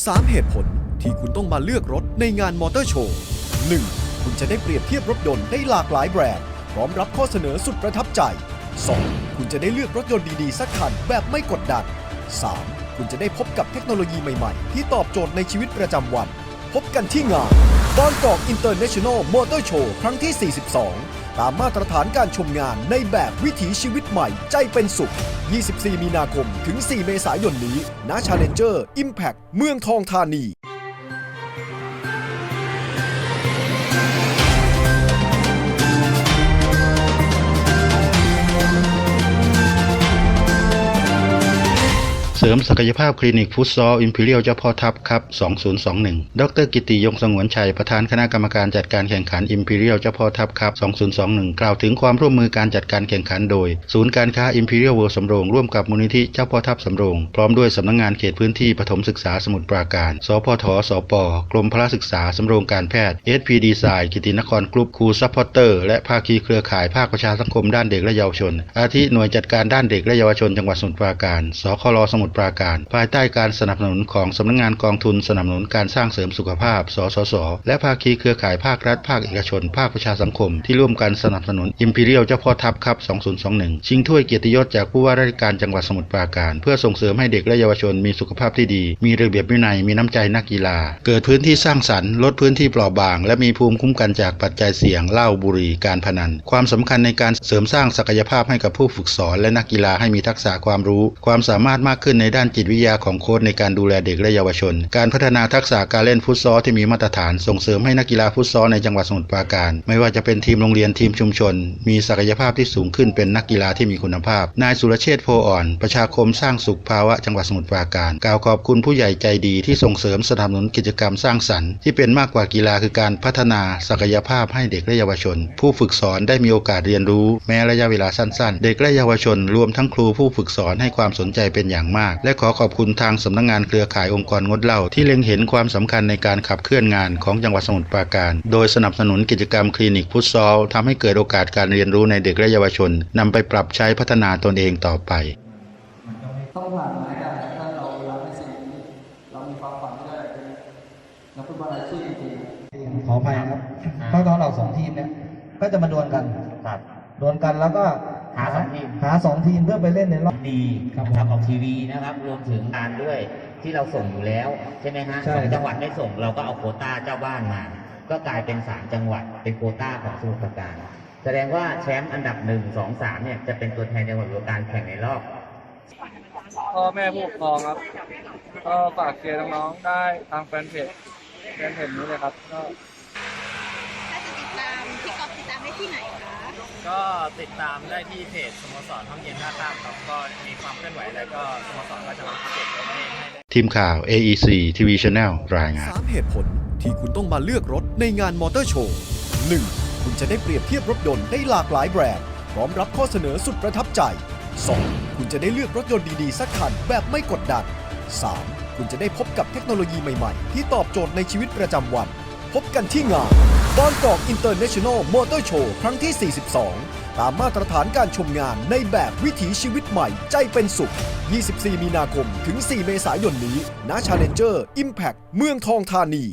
3 เหตุผลที่คุณต้องมาเลือกรถในงานมอเตอร์โชว์ 1. คุณจะได้เปรียบเทียบรถยนต์ได้หลากหลายแบรนด์ พร้อมรับข้อเสนอสุดประทับใจ 2. คุณจะได้เลือกรถยนต์ดีๆ สักคันแบบไม่กดดัน 3. คุณจะได้พบกับเทคโนโลยีใหม่ๆ ที่ตอบโจทย์ในชีวิตประจำวัน พบกันที่งานบางกอกอินเตอร์เนชั่นแนลมอเตอร์โชว์ครั้งที่ 42 ตามมาตรฐานการชมงานในแบบวิถีชีวิตใหม่ใจเป็นสุข 24 มีนาคมถึง 4 เมษายนนี้ณ Challenger Impact เมืองทองธานี สริมศักยภาพคลินิกฟุตซอลอิมพีเรียลเจ้าพ่อทัพครับ 2021 ดรกิติยงสงวนชัย ประธานคณะกรรมการจัดการแข่งขันอิมพีเรียลเจ้าพ่อทัพครับ 2021 กล่าวถึงความร่วมมือการจัดการแข่งขันโดย ศูนย์การค้าอิมพีเรียลเวิลด์สำโรง ร่วมกับมูลนิธิเจ้าพ่อทัพสำโรง พร้อมด้วยสำนักงงานเขตพื้นที่ปฐมศึกษาสมุทรปราการ สพทสปกรมพระศึกษาสำโรงการแพทย์ SP ดีไซน์กิตินครกรุ๊ปครูซัพพอร์เตอร์และภาคีเครือข่ายภาคประชาสังคมด้านเด็กและเยาวชน อาทิหน่วยจัดการด้านเด็กและเยาวชนจังหวัดสมุทรปราการ สคลสมุทรปราการ ภายใต้การสนับสนุนของสำนักงานกองทุนสนับสนุนการสร้างเสริมสุขภาพ สสส และภาคีเครือข่ายภาครัฐภาคเอกชน ภาคประชาสังคม ที่ร่วมกันสนับสนุน Imperial เจ้าพ่อทัพครับ 2021 ชิงถ้วยเกียรติยศจากผู้ว่าราชการจังหวัดสมุทรปราการ เพื่อส่งเสริมให้เด็กและเยาวชนมีสุขภาพที่ดี มีระเบียบวินัย มีน้ำใจนักกีฬา เกิดพื้นที่สร้างสรรค์ ลดพื้นที่เปราะบาง และมีภูมิคุ้มกันจากปัจจัยเสี่ยงเหล้าบุหรี่การพนัน ความสำคัญในการเสริมสร้างศักยภาพให้กับผู้ฝึกสอนและนักกีฬาให้มีทักษะความรู้ ความสามารถมากขึ้นในในด้านจิตวิทยาของโค้ชในการดูแลเด็กและเยาวชน การพัฒนาทักษะการเล่นฟุตซอลที่มีมาตรฐานส่งเสริมให้นักกีฬาฟุตซอลในจังหวัดสมุทรปราการ ไม่ว่าจะเป็นทีมโรงเรียนทีมชุมชน มีศักยภาพที่สูงขึ้นเป็นนักกีฬาที่มีคุณภาพ นายสุรเชษฐ์โพอ่อน ประชาคมสร้างสุขภาวะจังหวัดสมุทรปราการ กล่าวขอบคุณผู้ใหญ่ใจดีที่ส่งเสริมสนับสนุนกิจกรรมสร้างสรรค์ที่เป็นมากกว่ากีฬาคือการพัฒนาศักยภาพให้เด็กและเยาวชน ผู้ฝึกสอนได้มีโอกาสเรียนรู้ แม้ระยะเวลาสั้น ๆ เด็กและเยาวชน รวมทั้งครูผู้ฝึกสอนให้ความสนใจเป็นอย่างมากและขอขอบคุณทางสำนักงานเครือข่ายองค์กรงดเหล้าที่เล็งเห็นความสำคัญในการขับเคลื่อนงานของจังหวัดสมุทรปราการ โดยสนับสนุนกิจกรรมคลินิกฟุตซอลทำให้เกิดโอกาสการเรียนรู้ในเด็กและเยาวชนนำไปปรับใช้พัฒนาตนเองต่อไปต้องผ่านมาให้ได้ถ้าเรารักในสิ่งนี้เรามีความฝันที่ได้เป็นนักฟุตบอลอาชีพจริงๆขออภัยครับเพราะตอนเราสองทีมเนี่ยก็จะมาดวลกันครับดวลกันแล้วก็ หาสองทีม หาสองทีมเพื่อไปเล่นในรอบ ดีครับนะครับออกทีวีนะครับ รวมถึงงานด้วยที่เราส่งอยู่แล้วใช่ไหมฮะใช่สองจังหวัดไม่ส่งเราก็เอาโควต้าเจ้าบ้านมา ก็กลายเป็นสามจังหวัดเป็นโควต้าของสมุทรปราการ แสดงว่าแชมป์อันดับหนึ่งสองสามเนี่ยจะเป็นตัวแทนจังหวัดสมุทรปราการแข่งในรอบ พ่อแม่ผู้ปกครองครับ ก็ฝากเชียร์น้องๆได้ทางแฟนเพจแฟนเพจนี้เลยครับก็ ถ้าจะติดตามพี่ก๊อฟติดตามได้ที่ไหนคะก็ติดตามได้ที่เพจสโมสรห้องเย็นท่าข้ามครับก็มีความเคลื่อนไหวแล้วก็สโมสรก็จะมาอัปเดตให้ให้ได้ ทีมข่าว AEC TV Channel รายงาน 3 เหตุผลที่คุณต้องมาเลือกรถในงานมอเตอร์โชว์ 1. คุณจะได้เปรียบเทียบรถยนต์ได้หลากหลายแบรนด์ พร้อมรับข้อเสนอสุดประทับใจ 2. คุณจะได้เลือกรถยนต์ดี ๆ สักคันแบบไม่กดดัน 3. คุณจะได้พบกับเทคโนโลยีใหม่ ๆ ที่ตอบโจทย์ในชีวิตประจำวัน พบกันที่งาน บางกอกอินเตอร์เนชั่นแนลมอเตอร์โชว์ครั้งที่ 42 ตามมาตรฐานการชมงานในแบบวิถีชีวิตใหม่ใจเป็นสุข 24 มีนาคมถึง 4 เมษายนนี้ณ Challenger Impact เมืองทองธานี